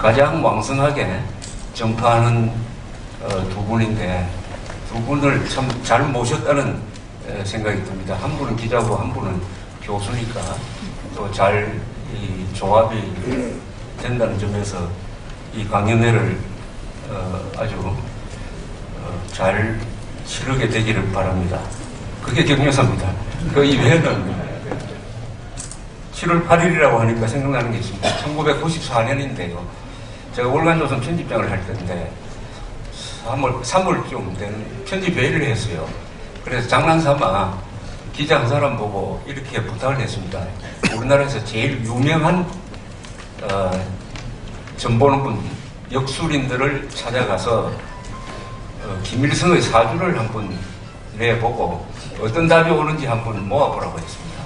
가장 왕성하게 전파하는 어, 두 분인데 두 분을 참 잘 모셨다는 에, 생각이 듭니다. 한 분은 기자고 한 분은 교수니까 또잘이 조합이 된다는 점에서 이 강연회를 어, 아주 어, 잘 치르게 되기를 바랍니다. 그게 격려사입니다. 그 이외에는 7월 8일이라고 하니까 생각나는 게 있습니다. 1994년인데요. 제가 월간조선 편집장을 할 때인데 3월, 3월쯤 된 편집 회의를 했어요. 그래서 장난삼아 기자 한 사람 보고 이렇게 부탁을 했습니다. 우리나라에서 제일 유명한 어, 전보는 분, 역술인들을 찾아가서 어, 김일성의 사주를 한번 내보고 어떤 답이 오는지 한번 모아보라고 했습니다.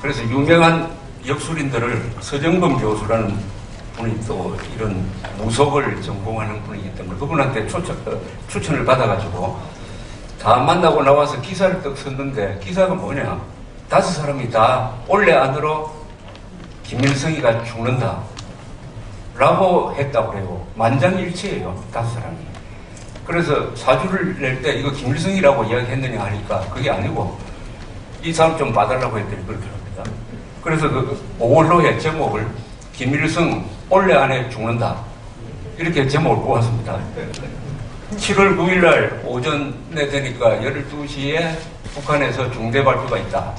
그래서 유명한 역술인들을 서정범 교수라는 분이 또 이런 무속을 전공하는 분이기 때문에 그분한테 추천, 어, 추천을 받아가지고 다 만나고 나와서 기사를 떡 썼는데 기사가 뭐냐? 다섯 사람이 다 올해 안으로 김일성이가 죽는다 라고 했다고 그래요. 만장일치예요 다섯 사람이. 그래서 사주를 낼 때 이거 김일성이라고 이야기했느냐 하니까 그게 아니고 이 사람 좀 봐달라고 했더니 그렇게 합니다. 그래서 그 5월로의 제목을 김일성 올해 안에 죽는다 이렇게 제목을 뽑았습니다 7월 9일 날 오전에 되니까 12시에 북한에서 중대 발표가 있다.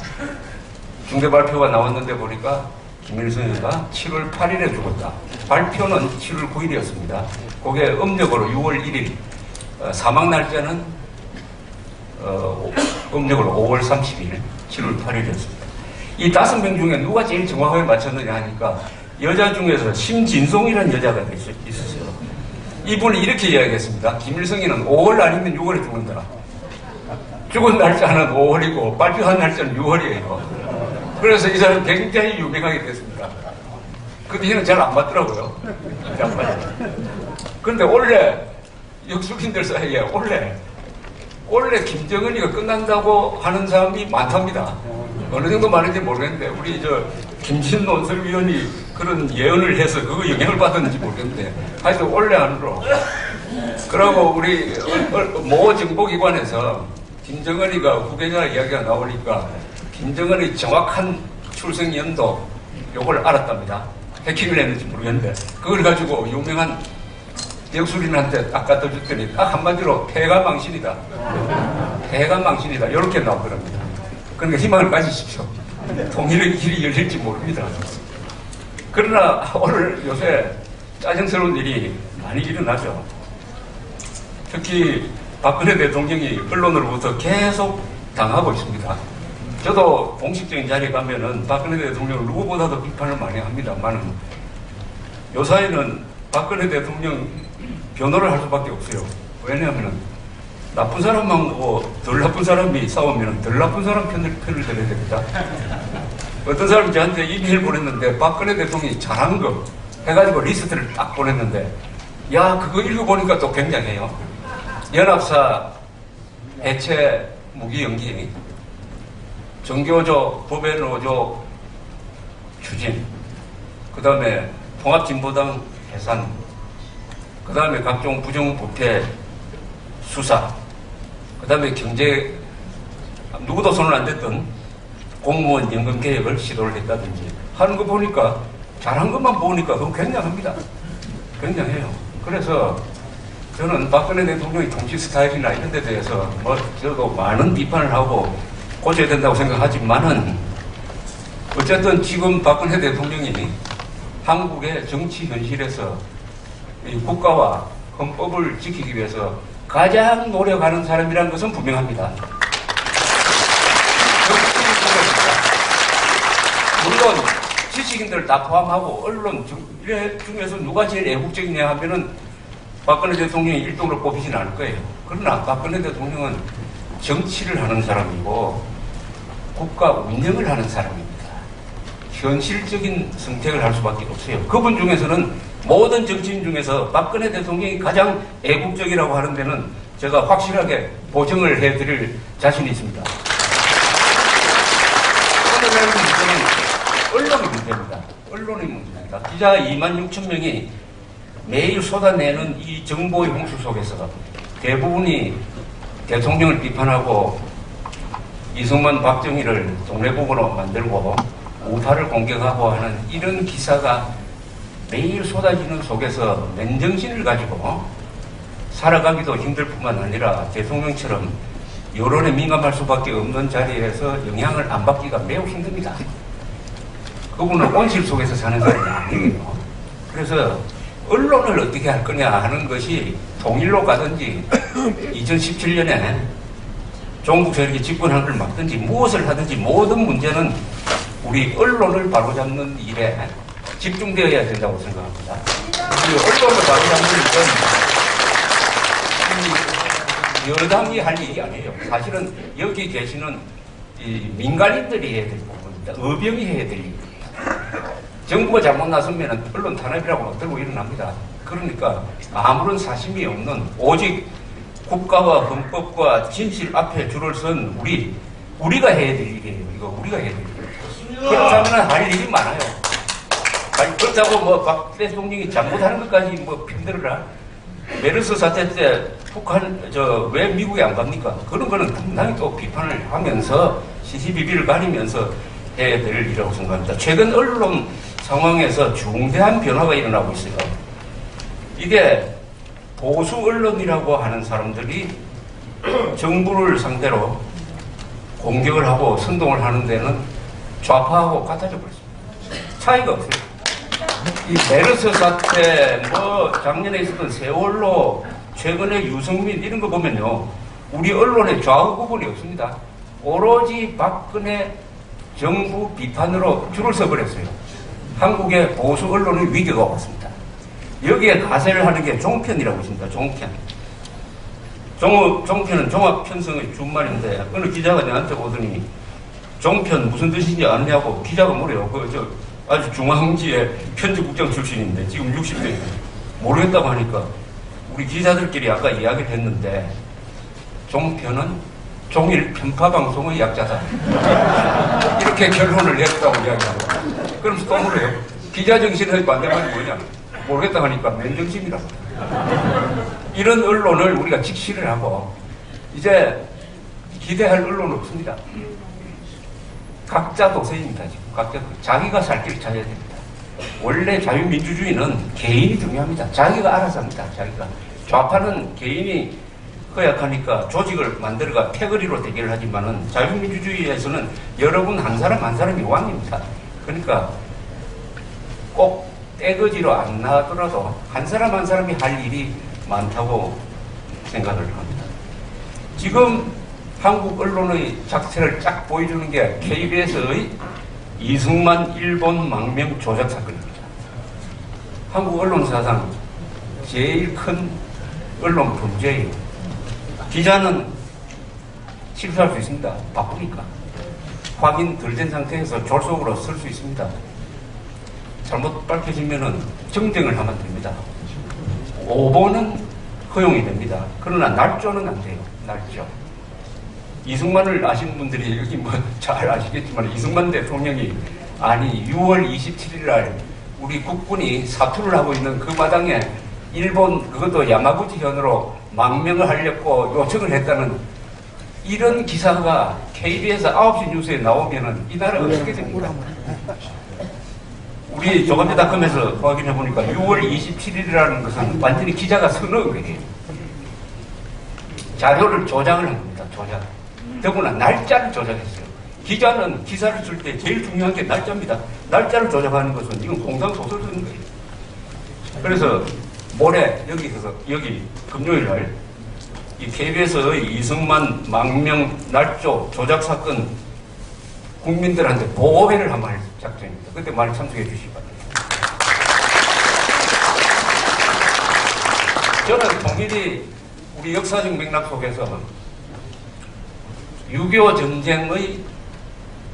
중대 발표가 나왔는데 보니까 김일성이가 7월 8일에 죽었다. 발표는 7월 9일이었습니다. 그게 음력으로 6월 1일, 어, 사망 날짜는 어, 음력으로 5월 30일, 7월 8일이었습니다. 이 다섯 명 중에 누가 제일 정확하게 맞췄느냐 하니까 여자 중에서 심진송이라는 여자가 있- 있었어요. 이분이 이렇게 이야기했습니다. 김일성이는 5월 아니면 6월에 죽는다. 죽은 날짜는 5월이고 발표한 날짜는 6월이에요. 그래서 이 사람 굉장히 유명하게 됐습니다. 그 뒤에는 잘 안 맞더라고요. 그런데 원래 역술인들 사이에 원래 원래 김정은이가 끝난다고 하는 사람이 많답니다. 어느 정도 많은지 모르겠는데 우리 저 김신 논설위원이 그런 예언을 해서 그거 영향을 받았는지 모르겠는데 하여튼 원래 안으로 그러고 우리 모 정보기관에서 김정은이가 후계자 이야기가 나오니까 김정은의 정확한 출생 연도 요걸 알았답니다. 해킹을 했는지 모르겠는데 그걸 가지고 유명한 역술인한테 딱 갖다 줬더니 딱 한마디로 폐가 망신이다. 폐가 망신이다. 이렇게 나오더랍니다. 그러니까 희망을 가지십시오. 통일의 길이 열릴지 모릅니다. 그러나 오늘 요새 짜증스러운 일이 많이 일어나죠. 특히 박근혜 대통령이 언론으로부터 계속 당하고 있습니다. 저도 공식적인 자리에 가면은 박근혜 대통령을 누구보다도 비판을 많이 합니다만은 요사이는 박근혜 대통령 변호를 할 수밖에 없어요. 왜냐하면 나쁜 사람하고 덜 나쁜 사람이 싸우면 덜 나쁜 사람 편을, 편을 들어야 됩니다. 어떤 사람이 저한테 이메일 보냈는데 박근혜 대통령이 잘한 거 해가지고 리스트를 딱 보냈는데 야 그거 읽어보니까 또 굉장해요. 연합사 해체 무기 연기, 정교조 법의 노조 추진, 그 다음에 통합진보당 해산, 그 다음에 각종 부정부패 수사, 그 다음에 경제, 누구도 손을 안 댔던 공무원 연금 개혁을 시도를 했다든지 하는 거 보니까 잘한 것만 보니까 그건 굉장합니다. 굉장해요. 그래서 저는 박근혜 대통령의 정치 스타일이나 이런 데 대해서 뭐 저도 많은 비판을 하고 고쳐야 된다고 생각하지만은 어쨌든 지금 박근혜 대통령이 한국의 정치 현실에서 이 국가와 헌법을 지키기 위해서 가장 노력하는 사람이라는 것은 분명합니다. 물론 지식인들 다 포함하고 언론 중에서 누가 제일 애국적이냐 하면은 박근혜 대통령이 일동으로 뽑히진 않을 거예요. 그러나 박근혜 대통령은 정치를 하는 사람이고 국가 운영을 하는 사람입니다. 현실적인 선택을 할 수밖에 없어요. 그분 중에서는 모든 정치인 중에서 박근혜 대통령이 가장 애국적이라고 하는 데는 제가 확실하게 보증을 해드릴 자신이 있습니다. 오늘의 문제는 언론의 문제입니다. 언론의 문제입니다. 기자 2만 6천 명이 매일 쏟아내는 이 정보의 홍수 속에서 대부분이 대통령을 비판하고 이승만 박정희를 동네북으로 만들고 우파를 공격하고 하는 이런 기사가 매일 쏟아지는 속에서 맨정신을 가지고 살아가기도 힘들 뿐만 아니라 대통령처럼 여론에 민감할 수밖에 없는 자리에서 영향을 안 받기가 매우 힘듭니다. 그분은 온실 속에서 사는 사람이 아니에요. 그래서 언론을 어떻게 할 거냐 하는 것이 통일로 가든지 2017년에 종북 세력이 집권한 걸 막든지 무엇을 하든지 모든 문제는 우리 언론을 바로잡는 일에 집중되어야 된다고 생각합니다. 이 언론을 바로잡는 일은 이 여당이 할 일이 아니에요. 사실은 여기 계시는 이 민간인들이 해야 될 부분입니다. 의병이 해야 될 일입니다. 정부가 잘못 나서면 언론 탄압이라고 막 들고 일어납니다. 그러니까 아무런 사심이 없는 오직 국가와 헌법과 진실 앞에 줄을 선 우리 우리가 해야 될 일이에요. 이거 우리가 해야 될 일이에요. 그렇다면 할 일이 많아요. 아니, 그렇다고 뭐 박 대통령이 잘못하는 것까지 뭐 핀들어라. 메르스 사태 때 북한 저 왜 미국에 안 갑니까? 그런 거는 당당히 또 비판을 하면서 시시비비를 가리면서 해야 될 일이라고 생각합니다. 최근 언론 상황에서 중대한 변화가 일어나고 있어요. 이게 보수 언론이라고 하는 사람들이 정부를 상대로 공격을 하고 선동을 하는 데는 좌파하고 같아져 버렸습니다. 차이가 없어요. 이 메르스 사태, 뭐 작년에 있었던 세월로, 최근에 유승민 이런 거 보면요, 우리 언론에 좌우 구분이 없습니다. 오로지 박근혜 정부 비판으로 줄을 서버렸어요. 한국의 보수 언론의 위기가 왔습니다. 여기에 가세를 하는 게 종편이라고 있습니다. 종편. 종, 종편은 종합편성의 준말인데 어느 기자가 내한테 오더니 종편 무슨 뜻인지 아느냐고 기자가 뭐래요. 그, 저, 아주 중앙지의 편집국장 출신인데 지금 60대 모르겠다고 하니까 우리 기자들끼리 아까 이야기를 했는데 종편은 종일 편파방송의 약자다. 이렇게 결론을 냈다고 이야기하고 그럼 또 물어요. 기자 정신의 반대말이 뭐냐? 모르겠다 하니까 맨정신이라고. 이런 언론을 우리가 직시를 하고 이제 기대할 언론은 없습니다. 각자 도세입니다. 지금 각자 자기가 살 길을 찾아야 됩니다. 원래 자유민주주의는 개인이 중요합니다. 자기가 알아서 합니다. 자기가 좌파는 개인이 허약하니까 조직을 만들어가 패거리로 대결을 하지만은 자유민주주의에서는 여러분 한 사람 한 사람이 왕입니다. 그러니까 꼭 떼거지로 안 나더라도 한 사람 한 사람이 할 일이 많다고 생각을 합니다. 지금 한국 언론의 작태를 쫙 보여주는 게 KBS의 이승만 일본 망명 조작 사건입니다. 한국 언론사상 제일 큰 언론 범죄예요. 기자는 실수할 수 있습니다. 바쁘니까. 확인 덜 된 상태에서 졸속으로 쓸 수 있습니다. 잘못 밝혀지면은 정정을 하면 됩니다. 오보는 허용이 됩니다. 그러나 날조는 안 돼요. 날조. 이승만을 아시는 분들이 여기 뭐 잘 아시겠지만 이승만 대통령이 아니 6월 27일 날 우리 국군이 사투를 하고 있는 그 마당에 일본 그것도 야마구치 현으로 망명을 하려고 요청을 했다는 이런 기사가 KBS 9시 뉴스에 나오면은 이 나라 어떻게 됩니까? 우리 조간대닷컴에서 확인해 보니까 6월 27일이라는 것은 완전히 기자가 서너 거예요. 자료를 조작을 한 겁니다. 조작. 더구나 날짜를 조작했어요. 기자는 기사를 쓸 때 제일 중요한 게 날짜입니다. 날짜를 조작하는 것은 이건 공상 소설 쓰는 거예요. 그래서 모레 여기서 여기 금요일 날 이 KBS의 이승만 망명 날조 조작 사건 국민들한테 보호회를 한번 할 작정입니다. 그때 많이 참석해 주시기 바랍니다. 저는 통일이 우리 역사적 맥락 속에서 6.25 전쟁의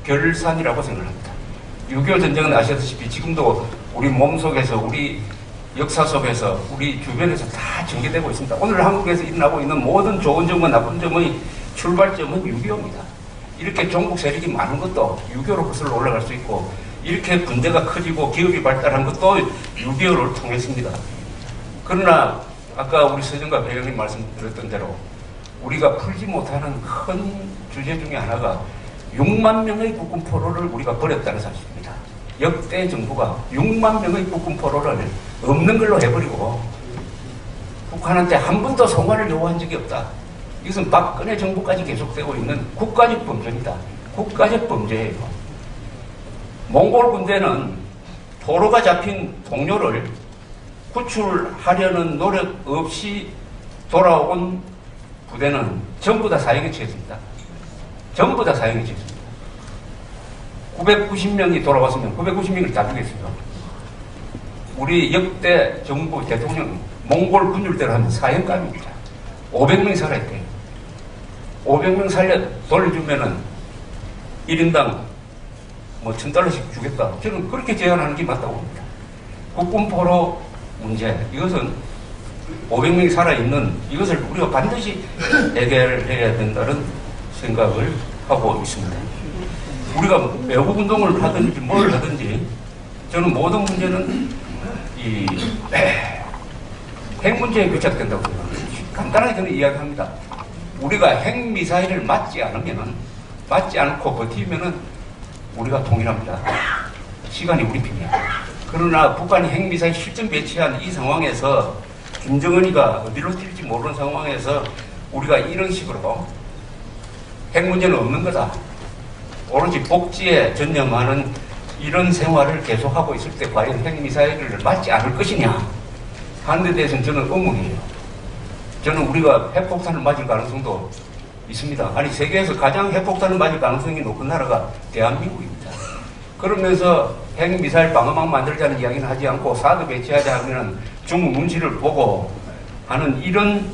결산이라고 생각합니다. 6.25 전쟁은 아시다시피 지금도 우리 몸속에서 우리 역사 속에서 우리 주변에서 다 전개되고 있습니다. 오늘 한국에서 일어나고 있는 모든 좋은 점과 나쁜 점의 출발점은 6.25입니다. 이렇게 종북 세력이 많은 것도 6.25로 거슬러 올라갈 수 있고 이렇게 군대가 커지고 기업이 발달한 것도 6.25를 통했습니다. 그러나 아까 우리 서정과 배영님 말씀드렸던 대로 우리가 풀지 못하는 큰 주제 중에 하나가 6만 명의 국군 포로를 우리가 버렸다는 사실입니다. 역대 정부가 6만 명의 국군 포로를 없는 걸로 해버리고 북한한테 한 번도 송환을 요구한 적이 없다. 이것은 박근혜 정부까지 계속되고 있는 국가적 범죄입니다. 국가적 범죄예요. 몽골 군대는 포로가 잡힌 동료를 구출하려는 노력 없이 돌아온 부대는 전부 다 사형에 처했습니다. 전부 다 사형에 처했습니다. 990명이 돌아왔으면 990명을 다 죽였어요. 우리 역대 정부 대통령 몽골 군율대로 하면 사형감입니다. 500명이 살아있대요. 500명 살려 돌려주면은 1인당 뭐 1000달러씩 주겠다. 저는 그렇게 제안하는 게 맞다고 봅니다. 국군포로 문제, 이것은 500명이 살아있는 이것을 우리가 반드시 해결해야 된다는 생각을 하고 있습니다. 우리가 외국 운동을 하든지 뭘 하든지 저는 모든 문제는 이 핵 문제에 교착된다고. 간단하게 저는 이야기합니다. 우리가 핵 미사일을 맞지 않으면은 맞지 않고 버티면은 우리가 동일합니다. 시간이 우리 편이야. 그러나 북한이 핵 미사일 실전 배치한 이 상황에서 김정은이가 어디로 튈지 모르는 상황에서 우리가 이런 식으로 핵 문제는 없는 거다. 오로지 복지에 전념하는 이런 생활을 계속하고 있을 때 과연 핵미사일을 맞지 않을 것이냐 하는 데 대해서는 저는 의문이에요. 저는 우리가 핵폭탄을 맞을 가능성도 있습니다. 아니 세계에서 가장 핵폭탄을 맞을 가능성이 높은 나라가 대한민국입니다. 그러면서 핵미사일 방어막 만들자는 이야기는 하지 않고 사드 배치하자 하면 중국 눈치를 보고 하는 이런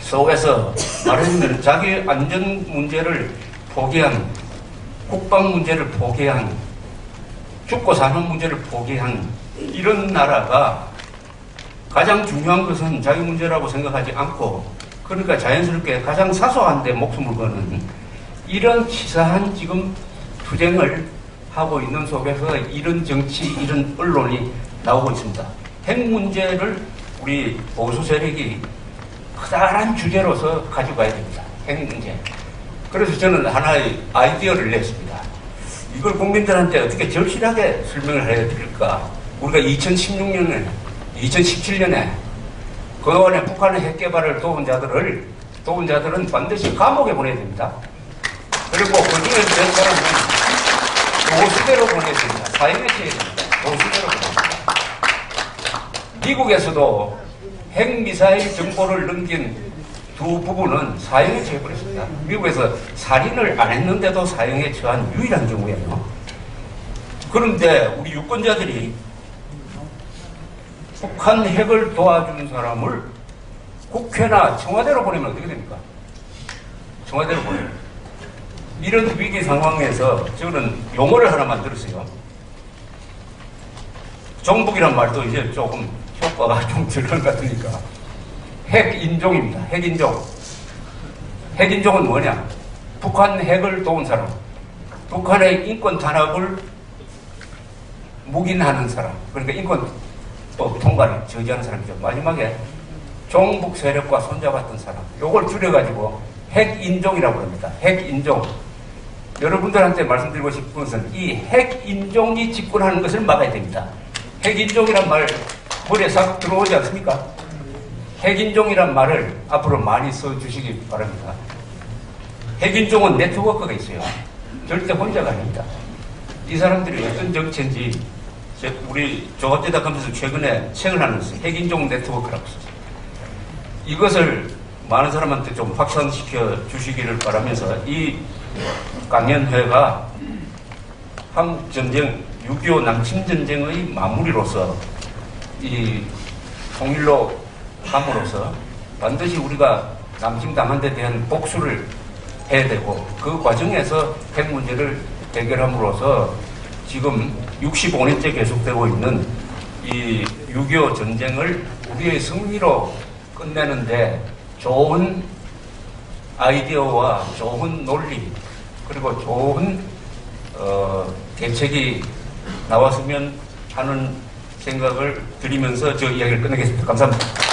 속에서 말하자면 자기 안전 문제를 포기한 국방 문제를 포기한 죽고 사는 문제를 포기한 이런 나라가 가장 중요한 것은 자기 문제라고 생각하지 않고 그러니까 자연스럽게 가장 사소한데 목숨을 거는 이런 치사한 지금 투쟁을 하고 있는 속에서 이런 정치, 이런 언론이 나오고 있습니다. 핵 문제를 우리 보수 세력이 커다란 주제로서 가져가야 됩니다. 핵 문제. 그래서 저는 하나의 아이디어를 냈습니다. 이걸 국민들한테 어떻게 절실하게 설명을 해야 될까? 우리가 2016년에, 2017년에 그동안에 북한의 핵 개발을 도운 자들을, 도운 자들은 반드시 감옥에 보내야 됩니다. 그리고 그 중에 된 사람은 보수대로 보내야 됩니다. 사형에 처해야 됩니다. 보수대로 보내야 됩니다. 미국에서도 핵미사일 정보를 넘긴 두 부부는 사형에 처해버렸습니다. 미국에서 살인을 안 했는데도 사형에 처한 유일한 경우예요. 그런데 우리 유권자들이 북한 핵을 도와주는 사람을 국회나 청와대로 보내면 어떻게 됩니까? 청와대로 보내면. 이런 위기 상황에서 저는 용어를 하나 만들었어요. 정북이란 말도 이제 조금 효과가 좀덜것 같으니까. 핵인종입니다. 핵인종. 핵인종은 뭐냐? 북한 핵을 도운 사람. 북한의 인권 탄압을 묵인하는 사람. 그러니까 인권법 통과를 저지하는 사람이죠. 마지막에 종북 세력과 손잡았던 사람. 요걸 줄여가지고 핵인종이라고 합니다. 핵인종. 여러분들한테 말씀드리고 싶은 것은 이 핵인종이 집권하는 것을 막아야 됩니다. 핵인종이란 말 머리에 싹 들어오지 않습니까? 핵인종이란 말을 앞으로 많이 써주시기 바랍니다. 핵인종은 네트워크가 있어요. 절대 혼자가 아닙니다. 이 사람들이 어떤 정체인지 제- 우리 조합대닷컴에서 최근에 책을 하나 썼어요. 핵인종 네트워크라고 썼어요. 이것을 많은 사람한테 좀 확산시켜 주시기를 바라면서 이 강연회가 한국전쟁, 6.25 남침전쟁의 마무리로서 이 통일로 함으로써 반드시 우리가 남침당한 데 대한 복수를 해야 되고 그 과정에서 핵 문제를 해결함으로써 지금 65년째 계속되고 있는 이 6.25 전쟁을 우리의 승리로 끝내는데 좋은 아이디어와 좋은 논리 그리고 좋은 어, 대책이 나왔으면 하는 생각을 드리면서 저 이야기를 끝내겠습니다. 감사합니다.